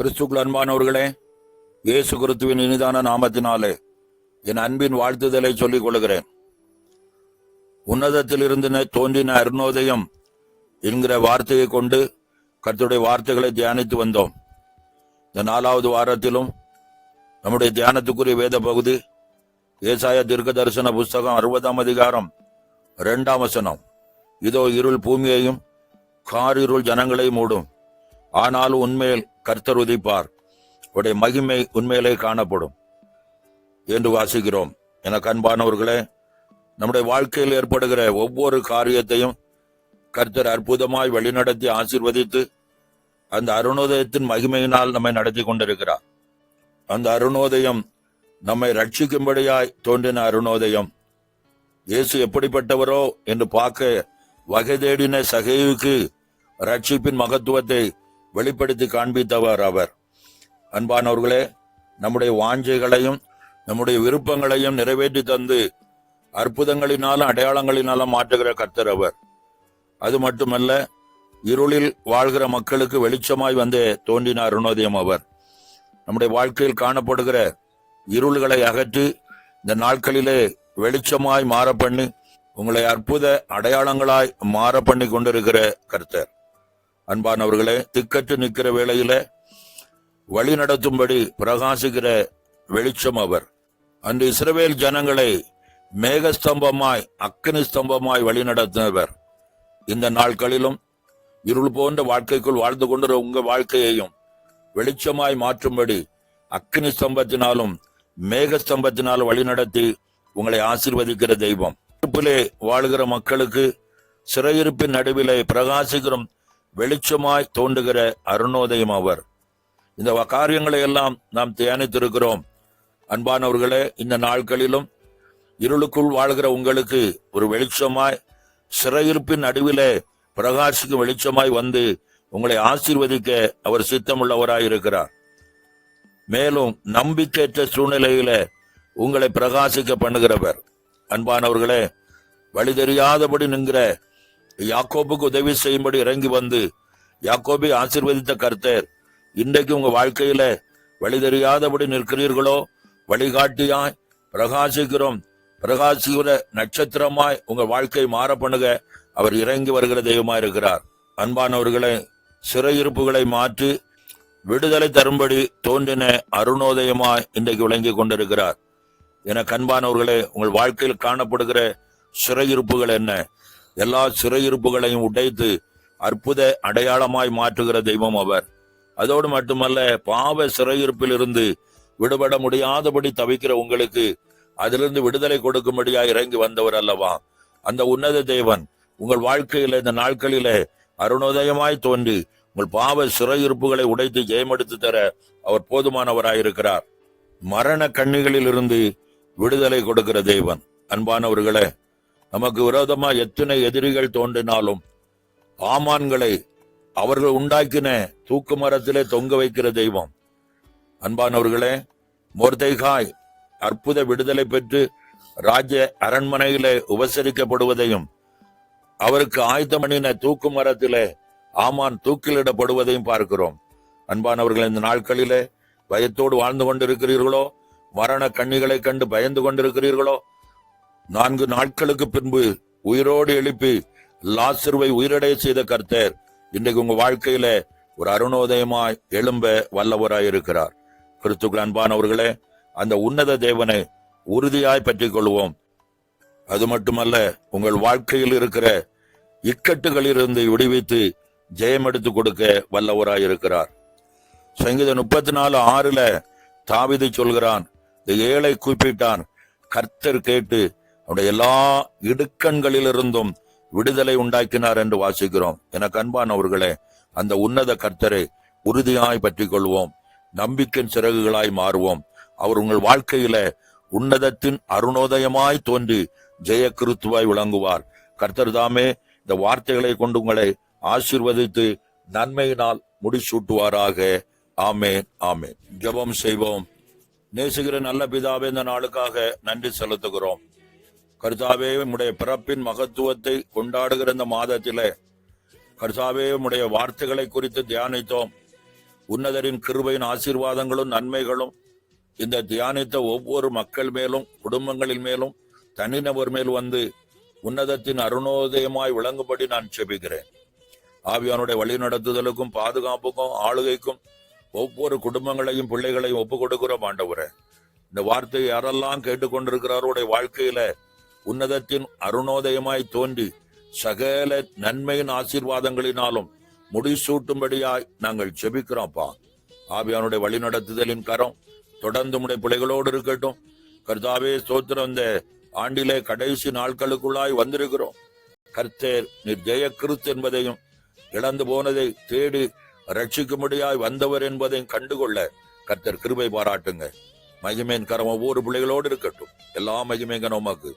கிறிஸ்துக்குள் அன்பானவர்களே இயேசு கிறிஸ்துவின் இனிதான நாமத்தினாலே என் அன்பின் வாழ்த்துதலை சொல்லிக் கொள்கிறேன். உன்னதத்திலிருந்து ந- தோன்றின அருணோதயம் என்கிற வார்த்தையை கொண்டு கர்த்தருடைய வார்த்தைகளை தியானித்து வந்தோம். இந்த நாலாவது வாரத்திலும் நம்முடைய தியானத்துக்குரிய வேத பகுதி ஏசாய தீர்க்க தரிசன புஸ்தகம் அறுபதாம் அதிகாரம் இரண்டாம் வசனம். இதோ இருள் பூமியையும் காரிருள் ஜனங்களை மூடும். ஆனாலும் உண்மையில் கர்த்தர் உதிப்பார் உடைய மகிமை உண்மையிலே காணப்படும் என்று வாசிக்கிறோம். எனக்கு அன்பானவர்களே நம்முடைய வாழ்க்கையில் ஏற்படுகிற ஒவ்வொரு காரியத்தையும் கர்த்தர் அற்புதமாய் வழிநடத்தி ஆசிர்வதித்து அந்த அருணோதயத்தின் மகிமையினால் நம்மை நடத்தி கொண்டிருக்கிறார். அந்த அருணோதயம் நம்மை ரட்சிக்கும்படியாய் தோன்றின அருணோதயம். இயேசு எப்படிப்பட்டவரோ என்று பார்க்க வகை தேடின சகைவுக்கு ரட்சிப்பின் மகத்துவத்தை வெளிப்படுத்தி காண்பித்தவர் அவர். அன்பானவர்களே நம்முடைய வாஞ்சைகளையும் நம்முடைய விருப்பங்களையும் நிறைவேற்றி தந்து அற்புதங்களினாலும் அடையாளங்களினாலும் மாற்றுகிற கர்த்தர் அவர். அது மட்டுமல்ல இருளில் வாழ்கிற மக்களுக்கு வெளிச்சமாய் வந்து தோன்றினார் அருணோதயம் அவர். நம்முடைய வாழ்க்கையில் காணப்படுகிற இருள்களை அகற்றி இந்த நாட்களிலே வெளிச்சமாய் மாற பண்ணி உங்களை அற்புத அடையாளங்களாய் மாற பண்ணி கொண்டிருக்கிற கர்த்தர். அன்பானவர்களே திக்கற்று நிற்கிற வேளையில வழி நடத்தும்படி பிரகாசிக்கிற வெளிச்சம் அவர். அன்று இஸ்ரவேல் ஜனங்களை மேகஸ்தம்பமாய் அக்கினி ஸ்தம்பமாய் வழி நடத்தினவர். இந்த நாட்களிலும் இருள் போன்ற வாழ்க்கைக்குள் வாழ்ந்து கொண்டிருந்த உங்க வாழ்க்கையையும் வெளிச்சமாய் மாற்றும்படி அக்கினி ஸ்தம்பத்தினாலும் மேக ஸ்தம்பத்தினாலும் வழிநடத்தி உங்களை ஆசிர்வதிக்கிற தெய்வம். இருப்பிலே வாழுகிற மக்களுக்கு சிறையிருப்பின் நடுவிலே பிரகாசிக்கிறோம் வெளிச்சமாய் தோன்றுகிற அருணோதயம் அவர். இந்த காரியங்களை எல்லாம் நாம் தியானித்திருக்கிறோம். அன்பானவர்களே இந்த நாட்களிலும் இருளுக்குள் வாழ்கிற உங்களுக்கு ஒரு வெளிச்சமாய் சிறையிருப்பின் நடுவிலே பிரகாசிக்கும் வெளிச்சமாய் வந்து உங்களை ஆசீர்வதிக்க அவர் சித்தமுள்ளவராய் இருக்கிறார் மேலும் நம்பிக்கையற்ற சூழ்நிலையில உங்களை பிரகாசிக்க பண்ணுகிறவர். அன்பானவர்களே வழி தெரியாதபடி நின்கிற யாக்கோபுக்கு உதவி செய்யும்படி இறங்கி வந்து யாக்கோபை ஆசிர்வதித்த கர்த்தர் இன்றைக்கு உங்க வாழ்க்கையில வழி தெரியாதபடி நிற்கிறீர்களோ? வழிகாட்டியாய் பிரகாசிக்கிறோம். பிரகாசிக்கிற நட்சத்திரமாய் உங்க வாழ்க்கை மாற பண்ணுக அவர் இறங்கி வருகிற தெய்வமா இருக்கிறார். அன்பானவர்களை சிறையிருப்புகளை மாற்றி விடுதலை தரும்படி தோன்றின அருணோதயமாய் இன்றைக்கு விளங்கி கொண்டிருக்கிறார். என கண்பானவர்களே உங்கள் வாழ்க்கையில் காணப்படுகிற சிறையிருப்புகள் என்ன? எல்லா சிறையிருப்புகளையும் உடைத்து அற்புத அடையாளமாய் மாற்றுகிற தெய்வம் அவர். அதோடு மட்டுமல்ல பாவ சிறையிருப்பில் இருந்து விடுபட முடியாதபடி தவிக்கிற உங்களுக்கு அதிலிருந்து விடுதலை கொடுக்கும்படியா இறங்கி வந்தவர் அல்லவா? அந்த உன்னத தேவன் உங்கள் வாழ்க்கையில இந்த நாட்களிலே அருணோதயமாய் தோன்றி உங்கள் பாவ சிறையிருப்புகளை உடைத்து ஜெயமெடுத்து தர அவர் போதுமானவராயிருக்கிறார். மரண கண்ணிகளில் இருந்து விடுதலை கொடுக்கிற தேவன். அன்பானவர்களே நமக்கு விரோதமா எத்தனை எதிரிகள் தோன்றினாலும் ஆமான்களை அவர்கள் உண்டாக்கின தூக்கு மரத்திலே தொங்க வைக்கிற தெய்வம். அன்பானவர்களே மோர்தைகாய் அற்புத விடுதலை பெற்று ராஜ அரண்மனையிலே உபசரிக்கப்படுவதையும் அவருக்கு ஆயுதம் தூக்கு மரத்திலே ஆமான் தூக்கிலிடப்படுவதையும் பார்க்கிறோம். அன்பானவர்கள் இந்த நாட்களிலே பயத்தோடு வாழ்ந்து கொண்டிருக்கிறீர்களோ? மரண கண்ணிகளை கண்டு பயந்து கொண்டிருக்கிறீர்களோ? நான்கு நாட்களுக்கு பின்பு உயிரோடு எழுப்பி லாசருவை உயிரடைய செய்த கர்த்தர் இன்றைக்கு உங்க வாழ்க்கையில ஒரு அருணோதயமாய் எழும்ப வல்லவராய் இருக்கிறார் கிறிஸ்துக்கள் அன்பானவர்களே அந்த உன்னத தேவனை உறுதியாய் பற்றிக் கொள்வோம் அது மட்டுமல்ல உங்கள் வாழ்க்கையில் இருக்கிற இக்கட்டுகளிலிருந்து விடுவித்து ஜெயம் எடுத்து கொடுக்க வல்லவராய் இருக்கிறார் சங்கீதம் முப்பத்தி நாலு ஆறுல தாவிதை சொல்கிறான் இந்த ஏழை கூப்பிட்டான். கர்த்தர் கேட்டு அவருடைய எல்லா இடுக்கண்களிலிருந்தும் விடுதலை உண்டாக்கினார் என்று வாசிக்கிறோம். எனக்கு அன்பானவர்களே அந்த உன்னத கர்த்தரை உறுதியாய் பற்றி கொள்வோம் நம்பிக்கையின் சிறகுகளாய் மாறுவோம். அவர் உங்கள் வாழ்க்கையில உன்னதத்தின் அருணோதயமாய் தோன்றி ஜெய கிருத்துவாய் விளங்குவார். கர்த்தர் தாமே இந்த வார்த்தைகளை கொண்டு உங்களை ஆசிர்வதித்து நன்மையினால் முடிசூட்டுவாராக. ஆமே ஆமே ஜெபம் செய்வோம். நேசுகிற நல்ல பிதாவே இந்த நாளுக்காக நன்றி செலுத்துகிறோம். கர்த்தாவே உடைய பிறப்பின் மகத்துவத்தை கொண்டாடுகிற இந்த மாதத்திலே கர்த்தாவே உடைய வார்த்தைகளை குறித்து தியானித்தோம். உன்னதரின் கிருபையின் ஆசீர்வாதங்களும் நன்மைகளும் இந்த தியானித்த ஒவ்வொரு மக்கள் மேலும் குடும்பங்களின் மேலும் தனிநபர் மேல் வந்து உன்னதத்தின் அருணோதயமாய் விளங்கும்படி நான் செபிக்கிறேன் ஆவியானுடைய வழிநடத்துதலுக்கும் பாதுகாப்புக்கும் ஆளுகைக்கும் ஒவ்வொரு குடும்பங்களையும் பிள்ளைகளையும் ஒப்புக் கொடுக்கிறோம் ஆண்டவரே. இந்த வார்த்தையை யாரெல்லாம் கேட்டுக்கொண்டிருக்கிறாரோடைய வாழ்க்கையில உன்னதத்தின் அருணோதயமாய் தோன்றி சகல நன்மையின் ஆசீர்வாதங்களினாலும் முடிசூட்டும்படியாய் நாங்கள் செபிக்கிறோம்ப்பா ஆவியானுடைய வழிநடத்துதலின் கரம் தொடர்ந்து உடைய பிள்ளைகளோடு இருக்கட்டும். கர்த்தாவே ஸ்தோத்திரம். இந்த ஆண்டிலே கடைசி நாட்களுக்குள்ளாய் வந்திருக்கிறோம். கர்த்தர் நீர் ஜெய கிறிஸ்து என்பதையும் இழந்து போனதை தேடி ரட்சிக்கும்படியாய் வந்தவர் என்பதையும் கண்டுகொள்ள கர்த்தர் கிருபை பாராட்டுங்க. மகிமேன் கரம் ஒவ்வொரு பிள்ளைகளோடு இருக்கட்டும். எல்லா மகிமேங்க நமக்கு